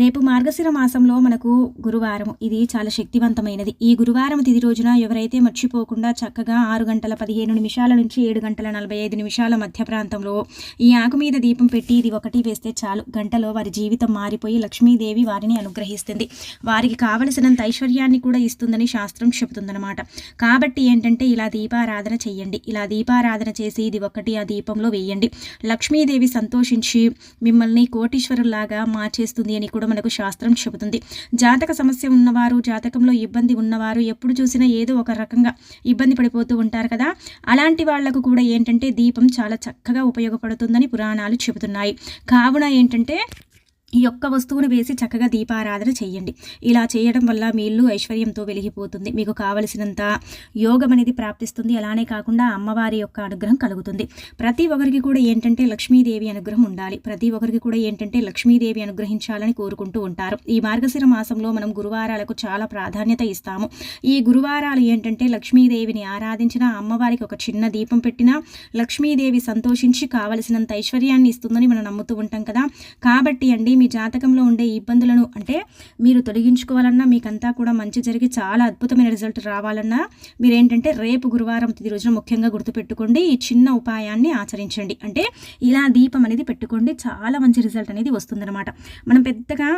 రేపు మార్గశిర మాసంలో మనకు గురువారం ఇది చాలా శక్తివంతమైనది. ఈ గురువారం తిది రోజున ఎవరైతే మర్చిపోకుండా చక్కగా ఆరు గంటల పదిహేను నిమిషాల నుంచి ఏడు గంటల నలభై ఐదు నిమిషాల మధ్య ప్రాంతంలో ఈ ఆకు మీద దీపం పెట్టి ఇది ఒకటి వేస్తే చాలు. గంటలో వారి జీవితం మారిపోయి లక్ష్మీదేవి వారిని అనుగ్రహిస్తుంది. వారికి కావలసినంత ఐశ్వర్యాన్ని కూడా ఇస్తుందని శాస్త్రం చెబుతుందన్నమాట. కాబట్టి ఏంటంటే ఇలా దీపారాధన చేయండి ఇలా దీపారాధన చేసి ఇది ఒకటి ఆ దీపంలో వేయండి. లక్ష్మీదేవి సంతోషించి మిమ్మల్ని కోటీశ్వరులాగా మార్చేస్తుంది అని కూడా మనకు శాస్త్రం చెబుతుంది. జాతక సమస్య ఉన్నవారు జాతకంలో ఇబ్బంది ఉన్నవారు ఎప్పుడు చూసినా ఏదో ఒక రకంగా ఇబ్బంది పడిపోతూ ఉంటారు కదా. అలాంటి వాళ్ళకు కూడా ఏంటంటే దీపం చాలా చక్కగా ఉపయోగపడుతుందని పురాణాలు చెబుతున్నాయి. కావున ఏంటంటే ఈ యొక్క వస్తువును వేసి చక్కగా దీపారాధన చేయండి ఇలా చేయడం వల్ల మీ ఇల్లు ఐశ్వర్యంతో వెలిగిపోతుంది. మీకు కావలసినంత యోగం అనేది ప్రాప్తిస్తుంది. అలానే కాకుండా అమ్మవారి యొక్క అనుగ్రహం కలుగుతుంది. ప్రతి ఒక్కరికి కూడా ఏంటంటే లక్ష్మీదేవి అనుగ్రహం ఉండాలి. ప్రతి ఒక్కరికి కూడా ఏంటంటే లక్ష్మీదేవి అనుగ్రహించాలని కోరుకుంటూ ఉంటారు. ఈ మార్గశిర మాసంలో మనం గురువారాలకు చాలా ప్రాధాన్యత ఇస్తాము. ఈ గురువారాలు ఏంటంటే లక్ష్మీదేవిని ఆరాధించిన అమ్మవారికి ఒక చిన్న దీపం పెట్టినా లక్ష్మీదేవి సంతోషించి కావలసినంత ఐశ్వర్యాన్ని ఇస్తుందని మనం నమ్ముతూ ఉంటాం కదా. కాబట్టి అండి మీ మీ జాతకంలో ఉండే ఇబ్బందులను అంటే మీరు తొలగించుకోవాలన్నా మీకంతా కూడా మంచి జరిగి చాలా అద్భుతమైన రిజల్ట్ రావాలన్నా మీరేంటంటే రేపు గురువారం తిది రోజున ముఖ్యంగా గుర్తుపెట్టుకోండి ఈ చిన్న ఉపాయాన్ని ఆచరించండి. అంటే ఇలా దీపం అనేది పెట్టుకోండి చాలా మంచి రిజల్ట్ అనేది వస్తుందన్నమాట. మనం పెద్దగా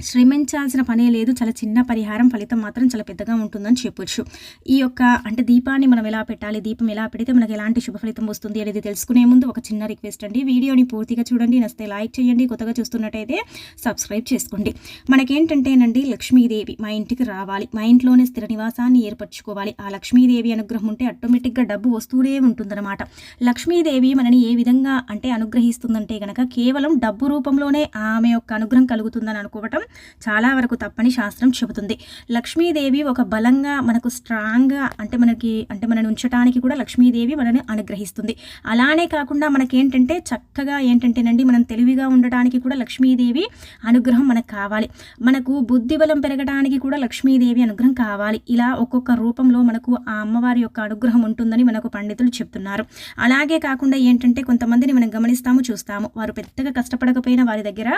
శ్రమించాల్సిన పనే లేదు. చాలా చిన్న పరిహారం ఫలితం మాత్రం చాలా పెద్దగా ఉంటుందని చెప్పొచ్చు. ఈ యొక్క అంటే దీపాన్ని మనం ఎలా పెట్టాలి? దీపం ఎలా పెడితే మనకి ఎలాంటి శుభ ఫలితం వస్తుంది అనేది తెలుసుకునే ముందు ఒక చిన్న రిక్వెస్ట్ అండి. వీడియోని పూర్తిగా చూడండి. నస్తే లైక్ చేయండి. కొత్తగా చూస్తున్నట్టయితే సబ్స్క్రైబ్ చేసుకోండి. మనకేంటంటేనండి లక్ష్మీదేవి మా ఇంటికి రావాలి. మా ఇంట్లోనే స్థిర నివాసాన్ని ఏర్పరచుకోవాలి. ఆ లక్ష్మీదేవి అనుగ్రహం ఉంటే ఆటోమేటిక్గా డబ్బు వస్తూనే ఉంటుందన్నమాట. లక్ష్మీదేవి మనని ఏ విధంగా అంటే అనుగ్రహిస్తుందంటే కనుక కేవలం డబ్బు రూపంలోనే ఆమె యొక్క అనుగ్రహం కలుగుతుందని అనుకోవటం చాలా వరకు తప్పని శాస్త్రం చెబుతుంది. లక్ష్మీదేవి ఒక బలంగా మనకు స్ట్రాంగ్గా అంటే మనకి అంటే మనని ఉంచడానికి కూడా లక్ష్మీదేవి మనని అనుగ్రహిస్తుంది. అలానే కాకుండా మనకేంటంటే చక్కగా ఏంటంటేనండి మనం తెలివిగా ఉండటానికి కూడా లక్ష్మీదేవి అనుగ్రహం మనకు కావాలి. మనకు బుద్ధి బలం పెరగడానికి కూడా లక్ష్మీదేవి అనుగ్రహం కావాలి. ఇలా ఒక్కొక్క రూపంలో మనకు ఆ అమ్మవారి యొక్క అనుగ్రహం ఉంటుందని మనకు పండితులు చెప్తున్నారు. అలాగే కాకుండా ఏంటంటే కొంతమందిని మనం గమనిస్తాము చూస్తాము. వారు పెద్దగా కష్టపడకపోయినా వారి దగ్గర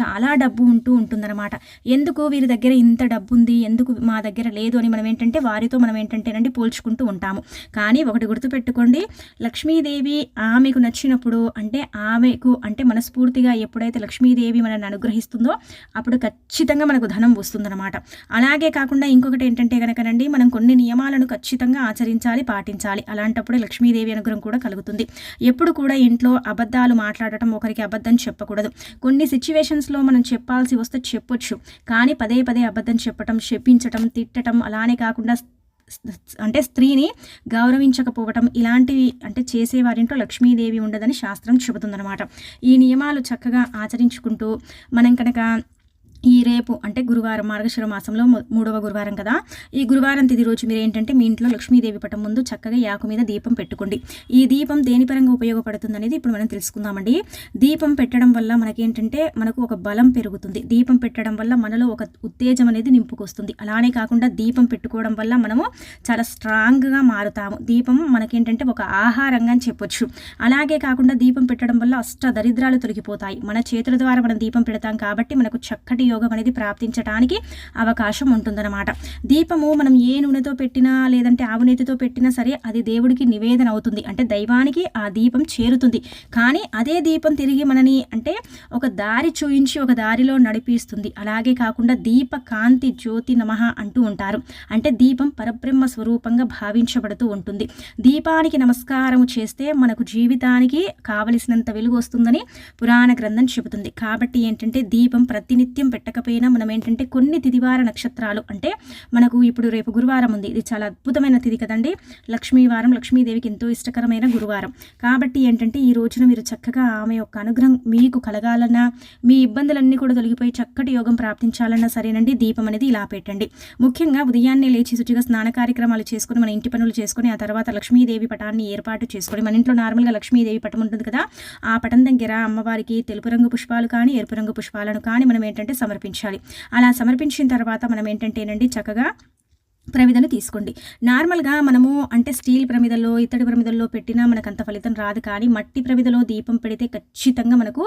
చాలా డబ్బు ఉంటూ ఉంటుందన్నమాట. అనమాట ఎందుకు వీరి దగ్గర ఇంత డబ్బు ఉంది ఎందుకు మా దగ్గర లేదు అని మనం ఏంటంటే వారితో మనం ఏంటంటేనండి పోల్చుకుంటూ ఉంటాము. కానీ ఒకటి గుర్తుపెట్టుకోండి లక్ష్మీదేవి ఆమెకు నచ్చినప్పుడు అంటే ఆమెకు అంటే మనస్ఫూర్తిగా ఎప్పుడైతే లక్ష్మీదేవి మనల్ని అనుగ్రహిస్తుందో అప్పుడు ఖచ్చితంగా మనకు ధనం వస్తుందన్నమాట. అలాగే కాకుండా ఇంకొకటి ఏంటంటే కనుకనండి మనం కొన్ని నియమాలను ఖచ్చితంగా ఆచరించాలి పాటించాలి. అలాంటప్పుడే లక్ష్మీదేవి అనుగ్రహం కూడా కలుగుతుంది. ఎప్పుడు కూడా ఇంట్లో అబద్ధాలు మాట్లాడటం ఒకరికి అబద్ధం చెప్పకూడదు. కొన్ని సిచ్యువేషన్స్లో మనం చెప్పాల్సి వస్తే చెప్పు చెప్పొచ్చు. కానీ పదే పదే అబద్ధం చెప్పటం చెప్పించటం తిట్టడం అలానే కాకుండా అంటే స్త్రీని గౌరవించకపోవటం ఇలాంటివి అంటే చేసేవారింట్లో లక్ష్మీదేవి ఉండదని శాస్త్రం చెబుతుందన్నమాట. ఈ నియమాలు చక్కగా ఆచరించుకుంటూ మనం కనుక ఈ రేపు అంటే గురువారం మార్గశిర మాసంలో మూడవ గురువారం కదా. ఈ గురువారం తిది రోజు మీరు ఏంటంటే మీ ఇంట్లో లక్ష్మీదేవి పటం ముందు చక్కగా యాకు మీద దీపం పెట్టుకోండి. ఈ దీపం దేని పరంగా ఉపయోగపడుతుంది అనేది ఇప్పుడు మనం తెలుసుకుందామండి. దీపం పెట్టడం వల్ల మనకేంటంటే మనకు ఒక బలం పెరుగుతుంది. దీపం పెట్టడం వల్ల మనలో ఒక ఉత్తేజం అనేది నింపుకొస్తుంది. అలానే కాకుండా దీపం పెట్టుకోవడం వల్ల మనము చాలా స్ట్రాంగ్గా మారుతాము. దీపం మనకేంటంటే ఒక ఆహారంగా అని చెప్పొచ్చు. అలాగే కాకుండా దీపం పెట్టడం వల్ల అష్ట దరిద్రాలు తొలగిపోతాయి. మన చేతుల ద్వారా మనం దీపం పెడతాం కాబట్టి మనకు చక్కటి యోగం అనేది ప్రాప్తించడానికి అవకాశం ఉంటుందన్నమాట. దీపము మనం ఏ నూనెతో పెట్టినా లేదంటే ఆవునేతితో పెట్టినా సరే అది దేవుడికి నివేదన అవుతుంది. అంటే దైవానికి ఆ దీపం చేరుతుంది. కానీ అదే దీపం తిరిగి మనని అంటే ఒక దారి చూయించి ఒక దారిలో నడిపిస్తుంది. అలాగే కాకుండా దీప కాంతి జ్యోతి నమః అంటూ ఉంటారు. అంటే దీపం పరబ్రహ్మ స్వరూపంగా భావించబడుతూ ఉంటుంది. దీపానికి నమస్కారం చేస్తే మనకు జీవితానికి కావలసినంత వెలుగు వస్తుందని పురాణ గ్రంథం చెబుతుంది. కాబట్టి ఏంటంటే దీపం ప్రతినిత్యం పెట్టకపోయినా మనం ఏంటంటే కొన్ని తిదివార నక్షత్రాలు అంటే మనకు ఇప్పుడు రేపు గురువారం ఉంది. ఇది చాలా అద్భుతమైన తిది కదండి. లక్ష్మీవారం లక్ష్మీదేవికి ఎంతో ఇష్టకరమైన గురువారం. కాబట్టి ఏంటంటే ఈ రోజున మీరు చక్కగా ఆమె యొక్క అనుగ్రహం మీకు కలగాలన్నా మీ ఇబ్బందులన్నీ కూడా తొలగిపోయి చక్కటి యోగం ప్రాప్తించాలన్నా సరేనండి. దీపం అనేది ఇలా పెట్టండి. ముఖ్యంగా ఉదయాన్నే లేచి శుచిగా స్నాన కార్యక్రమాలు చేసుకుని మన ఇంటి పనులు చేసుకుని ఆ తర్వాత లక్ష్మీదేవి పటాన్ని ఏర్పాటు చేసుకొని మన ఇంట్లో నార్మల్గా లక్ష్మీదేవి పటం ఉంటుంది కదా ఆ పటం దగ్గర అమ్మవారికి తెలుపు రంగు పుష్పాలు కానీ ఎరుపు రంగు పుష్పాలను కానీ మనం ఏంటంటే సమర్పించాలి. అలా సమర్పించిన తర్వాత మనం ఏంటంటేనండి చక్కగా ప్రమిదను తీసుకోండి. నార్మల్గా మనము అంటే స్టీల్ ప్రమిదల్లో ఇత్తడి ప్రమిదల్లో పెట్టినా మనకు అంత ఫలితం రాదు కానీ మట్టి ప్రమిదలో దీపం పెడితే ఖచ్చితంగా మనకు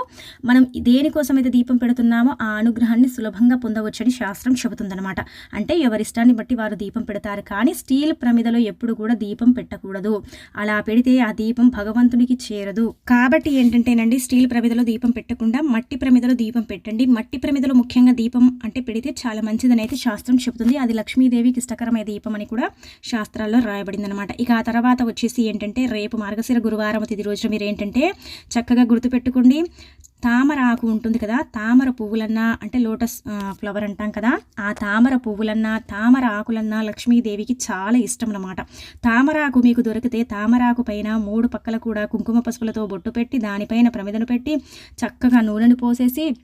మనం దేనికోసం అయితే దీపం పెడుతున్నామో ఆ అనుగ్రహాన్ని సులభంగా పొందవచ్చని శాస్త్రం చెబుతుందనమాట అంటే ఎవరిష్టాన్ని బట్టి వారు దీపం పెడతారు కానీ స్టీల్ ప్రమిదలో ఎప్పుడు కూడా దీపం పెట్టకూడదు. అలా పెడితే ఆ దీపం భగవంతునికి చేరదు. కాబట్టి ఏంటంటేనండి స్టీల్ ప్రమిదలో దీపం పెట్టకుండా మట్టి ప్రమిదలో దీపం పెట్టండి. మట్టి ప్రమిదలో ముఖ్యంగా దీపం అంటే పెడితే చాలా మంచిదని అయితే శాస్త్రం చెబుతుంది. అది లక్ష్మీదేవికి ఇష్టకరం దీపం అని కూడా శాస్త్రాల్లో రాయబడింది అనమాట ఇక ఆ తర్వాత వచ్చేసి ఏంటంటే రేపు మార్గశిర గురువారం తిది రోజున మీరు ఏంటంటే చక్కగా గుర్తుపెట్టుకోండి. తామర ఆకు ఉంటుంది కదా తామర పువ్వులన్నా అంటే లోటస్ ఫ్లవర్ అంటాం కదా ఆ తామర పువ్వులన్నా తామర ఆకులన్నా లక్ష్మీదేవికి చాలా ఇష్టం అన్నమాట తామర ఆకు మీకు దొరికితే తామర ఆకు పైన మూడు పక్కల కూడా కుంకుమ పసుపులతో బొట్టు పెట్టి దానిపైన ప్రమిదను పెట్టి చక్కగా నూనెను పోసేసి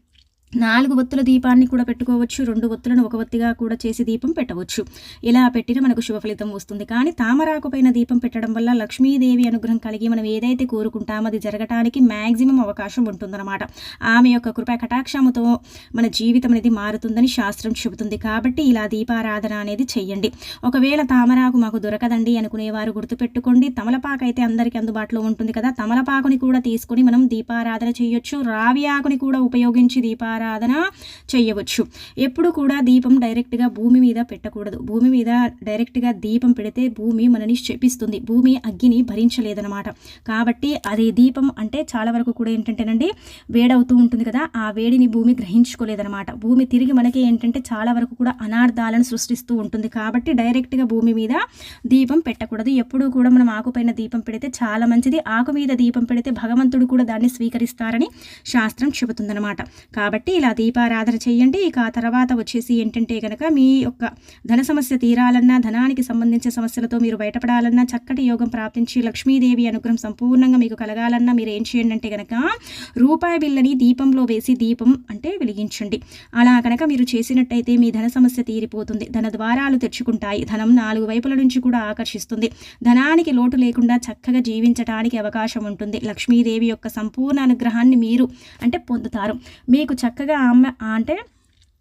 నాలుగు ఒత్తుల దీపాన్ని కూడా పెట్టుకోవచ్చు రెండు ఒత్తులను ఒక ఒత్తిగా కూడా చేసి దీపం పెట్టవచ్చు. ఇలా పెట్టిన మనకు శుభ ఫలితం వస్తుంది. కానీ తామరాకు పైన దీపం పెట్టడం వల్ల లక్ష్మీదేవి అనుగ్రహం కలిగి మనం ఏదైతే కోరుకుంటామో అది జరగటానికి మ్యాక్సిమం అవకాశం ఉంటుందన్నమాట. ఆమె యొక్క కృప కటాక్షముతో మన జీవితం అనేది మారుతుందని శాస్త్రం చెబుతుంది. కాబట్టి ఇలా దీపారాధన అనేది చెయ్యండి. ఒకవేళ తామరాకు మాకు దొరకదండి అనుకునేవారు గుర్తుపెట్టుకోండి. తమలపాకు అయితే అందరికీ అందుబాటులో ఉంటుంది కదా. తమలపాకుని కూడా తీసుకొని మనం దీపారాధన చేయొచ్చు రావి ఆకుని కూడా ఉపయోగించి దీపారాధన చేయవచ్చు. ఎప్పుడు కూడా దీపం డైరెక్ట్గా భూమి మీద పెట్టకూడదు. భూమి మీద డైరెక్ట్గా దీపం పెడితే భూమి మనని శపిస్తుంది. భూమి అగ్గిని భరించలేదన్నమాట. కాబట్టి అది దీపం అంటే చాలా వరకు కూడా ఏంటంటేనండి వేడవుతూ ఉంటుంది కదా ఆ వేడిని భూమి గ్రహించుకోలేదనమాట భూమి తిరిగి మనకి ఏంటంటే చాలా వరకు కూడా అనార్థాలను సృష్టిస్తూ ఉంటుంది. కాబట్టి డైరెక్ట్గా భూమి మీద దీపం పెట్టకూడదు. ఎప్పుడూ కూడా మనం ఆకుపైన దీపం పెడితే చాలా మంచిది. ఆకు మీద దీపం పెడితే భగవంతుడు కూడా దాన్ని స్వీకరిస్తారని శాస్త్రం చెబుతుందన్నమాట. కాబట్టి ఇలా దీపారాధన చేయండి. ఇక ఆ తర్వాత వచ్చేసి ఏంటంటే కనుక మీ యొక్క ధన సమస్య తీరాలన్నా ధనానికి సంబంధించిన సమస్యలతో మీరు బయటపడాలన్నా చక్కటి యోగం ప్రాప్తించి లక్ష్మీదేవి అనుగ్రహం సంపూర్ణంగా మీకు కలగాలన్నా మీరు ఏం చేయండి అంటే కనుక రూపాయి బిల్లని దీపంలో వేసి దీపం అంటే వెలిగించండి. అలా కనుక మీరు చేసినట్టయితే మీ ధన సమస్య తీరిపోతుంది. ధన ద్వారాలు తెచ్చుకుంటాయి. ధనం నాలుగు వైపుల నుంచి కూడా ఆకర్షిస్తుంది. ధనానికి లోటు లేకుండా చక్కగా జీవించడానికి అవకాశం ఉంటుంది. లక్ష్మీదేవి యొక్క సంపూర్ణ అనుగ్రహాన్ని మీరు అంటే పొందుతారు. మీకు చక్క చక్కగా ఆమె అంటే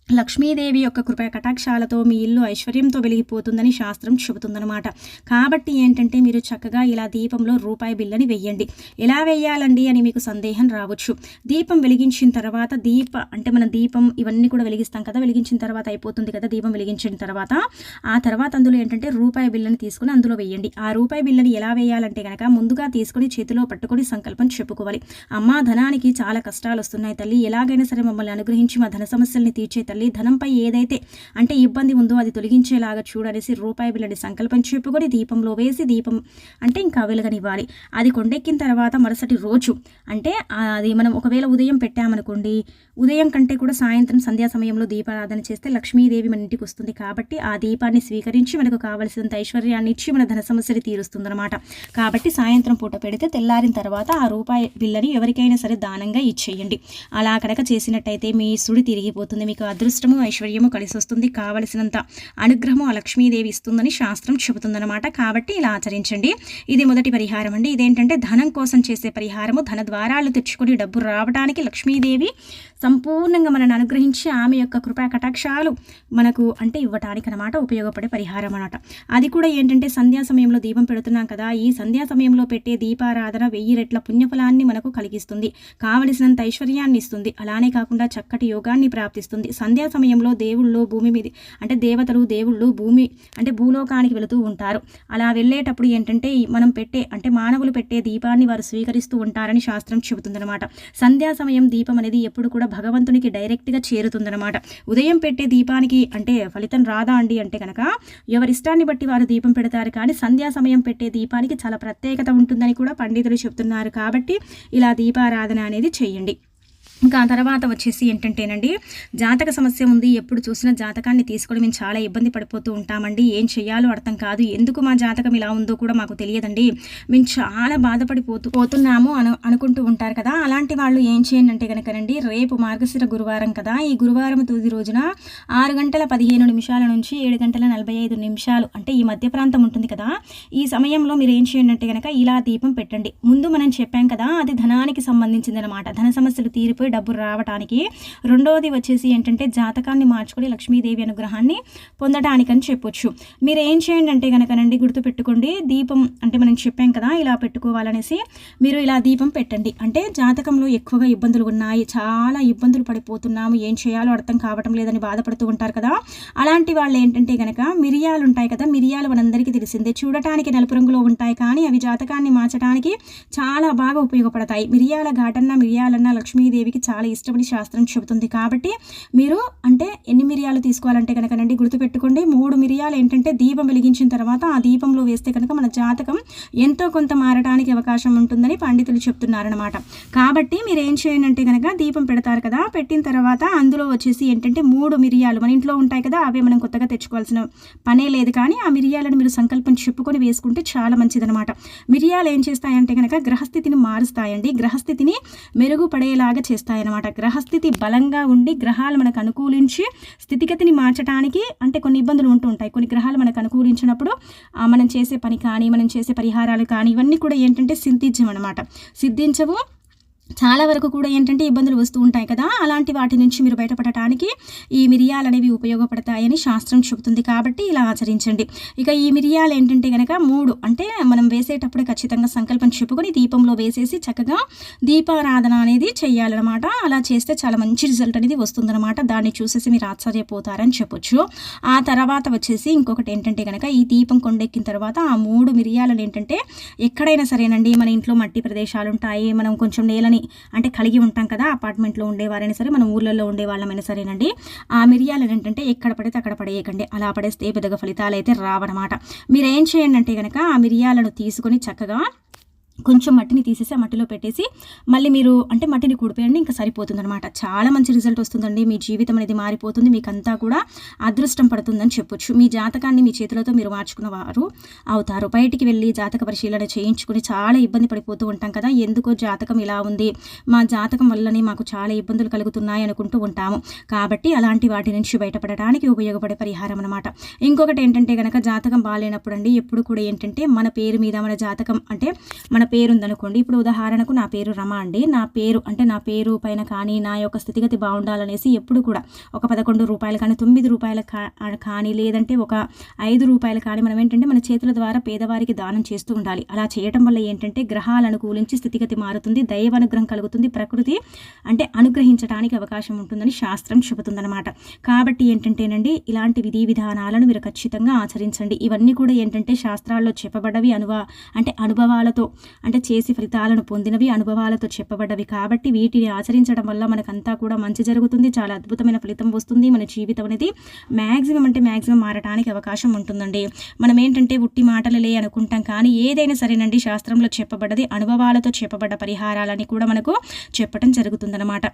లక్ష్మీదేవి యొక్క కృప కటాక్షాలతో మీ ఇల్లు ఐశ్వర్యంతో వెలిగిపోతుందని శాస్త్రం చెబుతుందన్నమాట. కాబట్టి ఏంటంటే మీరు చక్కగా ఇలా దీపంలో రూపాయి బిల్లని వెయ్యండి. ఎలా వెయ్యాలండి అని మీకు సందేహం రావచ్చు. దీపం వెలిగించిన తర్వాత దీప అంటే మన దీపం ఇవన్నీ కూడా వెలిగిస్తాం కదా వెలిగించిన తర్వాత అయిపోతుంది కదా దీపం వెలిగించిన తర్వాత. ఆ తర్వాత అందులో ఏంటంటే రూపాయి బిల్లని తీసుకుని అందులో వెయ్యండి. ఆ రూపాయి బిల్లని ఎలా వేయాలంటే కనుక ముందుగా తీసుకొని చేతిలో పట్టుకొని సంకల్పం చెప్పుకోవాలి. అమ్మా ధనానికి చాలా కష్టాలు వస్తున్నాయి తల్లి. ఎలాగైనా సరే మమ్మల్ని అనుగ్రహించి మా ధన సమస్యల్ని తీర్చే తల్లి ధనంపై ఏదైతే అంటే ఇబ్బంది ఉందో అది తొలగించేలాగా చూడనేసి రూపాయి బిల్లని సంకల్పం చెప్పుకొని దీపంలో వేసి దీపం అంటే ఇంకా వెలగనివ్వాలి. అది కొండెక్కిన తర్వాత మరుసటి రోజు అంటే అది మనం ఒకవేళ ఉదయం పెట్టామనుకోండి ఉదయం కంటే కూడా సాయంత్రం సంధ్యా సమయంలో దీపారాధన చేస్తే లక్ష్మీదేవి మన ఇంటికి వస్తుంది కాబట్టి ఆ దీపాన్ని స్వీకరించి మనకు కావలసినంత ఐశ్వర్యాన్ని ఇచ్చి మన ధన సమస్యని తీరుస్తుందన్నమాట. కాబట్టి సాయంత్రం పూట పెడితే తెల్లారిన తర్వాత ఆ రూపాయి బిల్లని ఎవరికైనా సరే దానంగా ఇచ్చేయండి. అలా కనుక చేసినట్టయితే మీ సుడి తిరిగిపోతుంది మీకు అదృష్టము ఐశ్వర్యము కలిసి వస్తుంది కావలసినంత అనుగ్రహము ఆ లక్ష్మీదేవి ఇస్తుందని శాస్త్రం చెబుతుందన్నమాట. కాబట్టి ఇలా ఆచరించండి. ఇది మొదటి పరిహారం అండి. ఇదేంటంటే ధనం కోసం చేసే పరిహారము. ధన ద్వారాలు తెచ్చుకొని డబ్బు రావడానికి లక్ష్మీదేవి సంపూర్ణంగా మనల్ని అనుగ్రహించి ఆమె యొక్క కృపా కటాక్షాలు మనకు అంటే ఇవ్వటానికి అనమాట ఉపయోగపడే పరిహారం అనమాట అది కూడా ఏంటంటే సంధ్యా సమయంలో దీపం పెడుతున్నాం కదా. ఈ సంధ్యా సమయంలో పెట్టే దీపారాధన వెయ్యి రెట్ల పుణ్యఫలాన్ని మనకు కలిగిస్తుంది. కావలసినంత ఐశ్వర్యాన్ని ఇస్తుంది. అలానే కాకుండా చక్కటి యోగాన్ని ప్రాప్తిస్తుంది. సంధ్య సమయంలో దేవుళ్ళు భూమి మీద అంటే దేవతలు దేవుళ్ళు భూమి అంటే భూలోకానికి వెళుతూ ఉంటారు. అలా వెళ్ళేటప్పుడు ఏంటంటే మనం పెట్టే అంటే మానవులు పెట్టే దీపాన్ని వారు స్వీకరిస్తూ ఉంటారని శాస్త్రం చెబుతుందన్నమాట. సంధ్యా సమయం దీపం అనేది ఎప్పుడు కూడా భగవంతునికి డైరెక్ట్గా చేరుతుందన్నమాట. ఉదయం పెట్టే దీపానికి అంటే ఫలితం రాదా అండి అంటే కనుక ఎవరిష్టాన్ని బట్టి వారు దీపం పెడతారు కానీ సంధ్యా సమయం పెట్టే దీపానికి చాలా ప్రత్యేకత ఉంటుందని కూడా పండితులు చెప్తున్నారు కాబట్టి ఇలా దీపారాధన అనేది చేయండి. ఇంకా తర్వాత వచ్చేసి ఏంటంటేనండి జాతక సమస్య ఉంది ఎప్పుడు చూసినా జాతకాన్ని తీసుకొని మేము చాలా ఇబ్బంది పడిపోతూ ఉంటామండి. ఏం చేయాలో అర్థం కాదు. ఎందుకు మా జాతకం ఇలా ఉందో కూడా మాకు తెలియదండి. మేము చాలా బాధపడిపోతూ పోతున్నాము అను అనుకుంటూ ఉంటారు కదా. అలాంటి వాళ్ళు ఏం చేయండి అంటే కనుకనండి రేపు మార్గశిర గురువారం కదా. ఈ గురువారం తొలి రోజున ఆరు గంటల పదిహేను నిమిషాల నుంచి ఏడు గంటల నలభై ఐదు నిమిషాలు అంటే ఈ మధ్య ప్రాంతం ఉంటుంది కదా. ఈ సమయంలో మీరు ఏం చేయండి అంటే కనుక ఇలా దీపం పెట్టండి. ముందు మనం చెప్పాం కదా అది ధనానికి సంబంధించింది అనమాట ధన సమస్యలు తీరిపోయి మీకు డబ్బు రావడానికి రెండోది వచ్చేసి ఏంటంటే జాతకాన్ని మార్చుకొని లక్ష్మీదేవి అనుగ్రహాన్ని పొందడానికని చెప్పొచ్చు. మీరు ఏం చేయండి అంటే కనుకనండి గుర్తుపెట్టుకోండి దీపం అంటే మనం చెప్పాం కదా ఇలా పెట్టుకోవాలనేసి మీరు ఇలా దీపం పెట్టండి. అంటే జాతకంలో ఎక్కువగా ఇబ్బందులు ఉన్నాయి చాలా ఇబ్బందులు పడిపోతున్నాము ఏం చేయాలో అర్థం కావటం లేదని బాధపడుతూ ఉంటారు కదా. అలాంటి వాళ్ళు ఏంటంటే కనుక మిరియాలు ఉంటాయి కదా మిరియాలు మనందరికీ తెలిసిందే. చూడటానికి నలుపు రంగులో ఉంటాయి కానీ అవి జాతకాన్ని మార్చడానికి చాలా బాగా ఉపయోగపడతాయి. మిరియాల ఘాటన్న మిరియాలన్న లక్ష్మీదేవికి చాలా ఇష్టపడి శాస్త్రం చెబుతుంది. కాబట్టి మీరు అంటే ఎన్ని మిరియాలు తీసుకోవాలంటే కనుకనండి గుర్తుపెట్టుకోండి. మూడు మిరియాలు ఏంటంటే దీపం వెలిగించిన తర్వాత ఆ దీపంలో వేస్తే కనుక మన జాతకం ఎంతో కొంత మారడానికి అవకాశం ఉంటుందని పండితులు చెప్తున్నారనమాట కాబట్టి మీరు ఏం చేయండి అంటే కనుక దీపం పెడతారు కదా పెట్టిన తర్వాత అందులో వచ్చేసి ఏంటంటే మూడు మిరియాలు మన ఇంట్లో ఉంటాయి కదా అవే మనం కొత్తగా తెచ్చుకోవాల్సిన పనే లేదు. కానీ ఆ మిరియాలను మీరు సంకల్పం చెప్పుకొని వేసుకుంటే చాలా మంచిదనమాట మిరియాలు ఏం చేస్తాయంటే కనుక గ్రహస్థితిని మారుస్తాయండి. గ్రహస్థితిని మెరుగుపడేలాగా చేస్తాయి. చేస్తాయన్నమాట గ్రహస్థితి బలంగా ఉండి గ్రహాలు మనకు అనుకూలించి స్థితిగతిని మార్చడానికి అంటే కొన్ని ఇబ్బందులు ఉంటూ ఉంటాయి. కొన్ని గ్రహాలు మనకు అనుకూలించినప్పుడు మనం చేసే పని కానీ మనం చేసే పరిహారాలు కానీ ఇవన్నీ కూడా ఏంటంటే సిద్ధించమన్నమాట సిద్ధించవు చాలా వరకు కూడా ఏంటంటే ఇబ్బందులు వస్తూ ఉంటాయి కదా. అలాంటి వాటి నుంచి మీరు బయటపడటానికి ఈ మిరియాలు అనేవి ఉపయోగపడతాయని శాస్త్రం చెబుతుంది కాబట్టి ఇలా ఆచరించండి. ఇక ఈ మిరియాలు ఏంటంటే కనుక మూడు అంటే మనం వేసేటప్పుడే ఖచ్చితంగా సంకల్పం చెప్పుకొని దీపంలో వేసేసి చక్కగా దీపారాధన అనేది చేయాలన్నమాట. అలా చేస్తే చాలా మంచి రిజల్ట్ అనేది వస్తుందన్నమాట. దాన్ని చూసేసి మీరు ఆశ్చర్యపోతారని చెప్పొచ్చు. ఆ తర్వాత వచ్చేసి ఇంకొకటి ఏంటంటే కనుక ఈ దీపం కొండెక్కిన తర్వాత ఆ మూడు మిరియాలను ఏంటంటే ఎక్కడైనా సరేనండి మన ఇంట్లో మట్టి ప్రదేశాలు ఉంటాయి మనం కొంచెం నేలని కానీ అంటే కలిగి ఉంటాం కదా అపార్ట్మెంట్లో ఉండేవారైనా సరే మనం ఊర్లలో ఉండే వాళ్ళమైనా సరేనండి. ఆ మిరియాలు ఏంటంటే ఎక్కడ పడితే అక్కడ పడేయకండి. అలా పడేస్తే పెద్దగా ఫలితాలు అయితే రావనమాట. మీరు ఏం చేయండి అంటే కనుక ఆ మిరియాలను తీసుకొని చక్కగా కొంచెం మట్టిని తీసేసి ఆ మట్టిలో పెట్టేసి మళ్ళీ మీరు అంటే మట్టిని కూడిపోయండి ఇంకా సరిపోతుంది అనమాట చాలా మంచి రిజల్ట్ వస్తుందండి. మీ జీవితం అనేది మారిపోతుంది. మీకు అంతా కూడా అదృష్టం పడుతుందని చెప్పొచ్చు. మీ జాతకాన్ని మీ చేతులతో మీరు మార్చుకున్న వారు అవుతారు. బయటికి వెళ్ళి జాతక పరిశీలన చేయించుకుని చాలా ఇబ్బంది పడిపోతూ ఉంటాం కదా. ఎందుకో జాతకం ఇలా ఉంది. మా జాతకం వల్లనే మాకు చాలా ఇబ్బందులు కలుగుతున్నాయి అనుకుంటూ ఉంటాము. కాబట్టి అలాంటి వాటి నుంచి బయటపడడానికి ఉపయోగపడే పరిహారం అనమాట ఇంకొకటి ఏంటంటే కనుక జాతకం బాగాలేనప్పుడు అండి ఎప్పుడు కూడా ఏంటంటే మన పేరు మీద మన జాతకం అంటే మన పేరు ఉందనుకోండి ఇప్పుడు ఉదాహరణకు నా పేరు రమ అండి. నా పేరు అంటే నా పేరు పైన కానీ నా యొక్క స్థితిగతి బాగుండాలనేసి ఎప్పుడు కూడా ఒక పదకొండు రూపాయలు కానీ తొమ్మిది రూపాయలు కానీ లేదంటే ఒక ఐదు రూపాయలు కానీ మనం ఏంటంటే మన చేతుల ద్వారా పేదవారికి దానం చేస్తూ ఉండాలి. అలా చేయటం వల్ల ఏంటంటే గ్రహాలు అనుకూలించి స్థితిగతి మారుతుంది దైవ అనుగ్రహం కలుగుతుంది ప్రకృతి అంటే అనుగ్రహించడానికి అవకాశం ఉంటుందని శాస్త్రం చెబుతుందన్నమాట. కాబట్టి ఏంటంటేనండి ఇలాంటి విధి విధానాలను మీరు ఖచ్చితంగా ఆచరించండి. ఇవన్నీ కూడా ఏంటంటే శాస్త్రాల్లో చెప్పబడ్డవి అనువా అంటే అనుభవాలతో అంటే చేసి ఫలితాలను పొందినవి అనుభవాలతో చెప్పబడ్డవి కాబట్టి వీటిని ఆచరించడం వల్ల మనకంతా కూడా మంచి జరుగుతుంది. చాలా అద్భుతమైన ఫలితం వస్తుంది మన జీవితం అనేది. మ్యాక్సిమం అంటే మ్యాక్సిమం మారడానికి అవకాశం ఉంటుందండి. మనం ఏంటంటే ఉట్టి మాటలలే అనుకుంటాం కానీ ఏదైనా సరేనండి శాస్త్రంలో చెప్పబడ్డది అనుభవాలతో చెప్పబడ్డ పరిహారాలని కూడా మనకు చెప్పడం జరుగుతుందన్నమాట.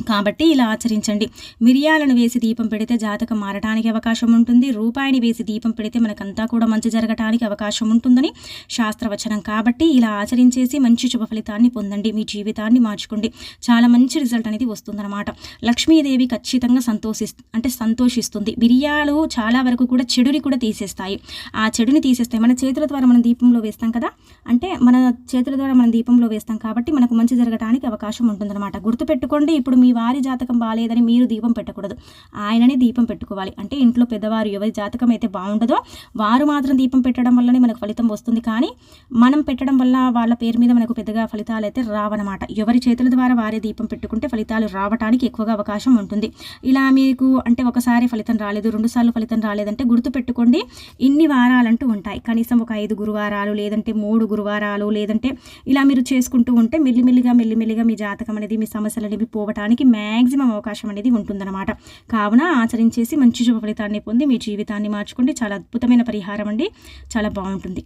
కాబట్టి ఇలా ఆచరించండి. మిరియాలను వేసి దీపం పెడితే జాతకం మారడానికి అవకాశం ఉంటుంది. రూపాయిని వేసి దీపం పెడితే మనకంతా కూడా మంచి జరగటానికి అవకాశం ఉంటుందని శాస్త్రవచనం. కాబట్టి ఇలా ఆచరించేసి మంచి శుభ ఫలితాన్ని పొందండి. మీ జీవితాన్ని మార్చుకోండి. చాలా మంచి రిజల్ట్ అనేది వస్తుందన్నమాట. లక్ష్మీదేవి ఖచ్చితంగా సంతోషి అంటే సంతోషిస్తుంది. మిరియాలు చాలా వరకు కూడా చెడుని కూడా తీసేస్తాయి. ఆ చెడుని తీసేస్తాయి మన చేతుల ద్వారా మనం దీపంలో వేస్తాం కదా? అంటే మన చేతుల ద్వారా మనం దీపంలో వేస్తాం కాబట్టి మనకు మంచి జరగటానికి అవకాశం ఉంటుందన్నమాట. గుర్తుపెట్టుకోండి. ఇప్పుడు మీ వారి జాతకం బాగాలేదని మీరు దీపం పెట్టకూడదు. ఆయననే దీపం పెట్టుకోవాలి. అంటే ఇంట్లో పెద్దవారు ఎవరి జాతకం అయితే బాగుండదో వారు మాత్రం దీపం పెట్టడం వల్లనే మనకు ఫలితం వస్తుంది. కానీ మనం పెట్టడం వల్ల వాళ్ళ పేరు మీద మనకు పెద్దగా ఫలితాలు అయితే రావన్నమాట. ఎవరి చేతుల ద్వారా వారే దీపం పెట్టుకుంటే ఫలితాలు రావడానికి ఎక్కువగా అవకాశం ఉంటుంది. ఇలా మీకు అంటే ఒకసారి ఫలితం రాలేదు రెండుసార్లు ఫలితం రాలేదంటే గుర్తు పెట్టుకోండి. ఇన్ని వారాలంటూ ఉంటాయి. కనీసం ఒక ఐదు గురువారాలు లేదంటే మూడు గురువారాలు లేదంటే ఇలా మీరు చేసుకుంటూ ఉంటే మెల్లిమెల్లిగా మెల్లిమెల్లిగా మీ జాతకం అనేది మీ సమస్యలు అనేవి పోవటానికి రావడానికి మ్యాక్సిమం అవకాశం అనేది ఉంటుందన్నమాట. కావున ఆచరించేసి మంచి శుభ ఫలితాన్ని పొంది మీ జీవితాన్ని మార్చుకోండి చాలా అద్భుతమైన పరిహారం అండి. చాలా బాగుంటుంది.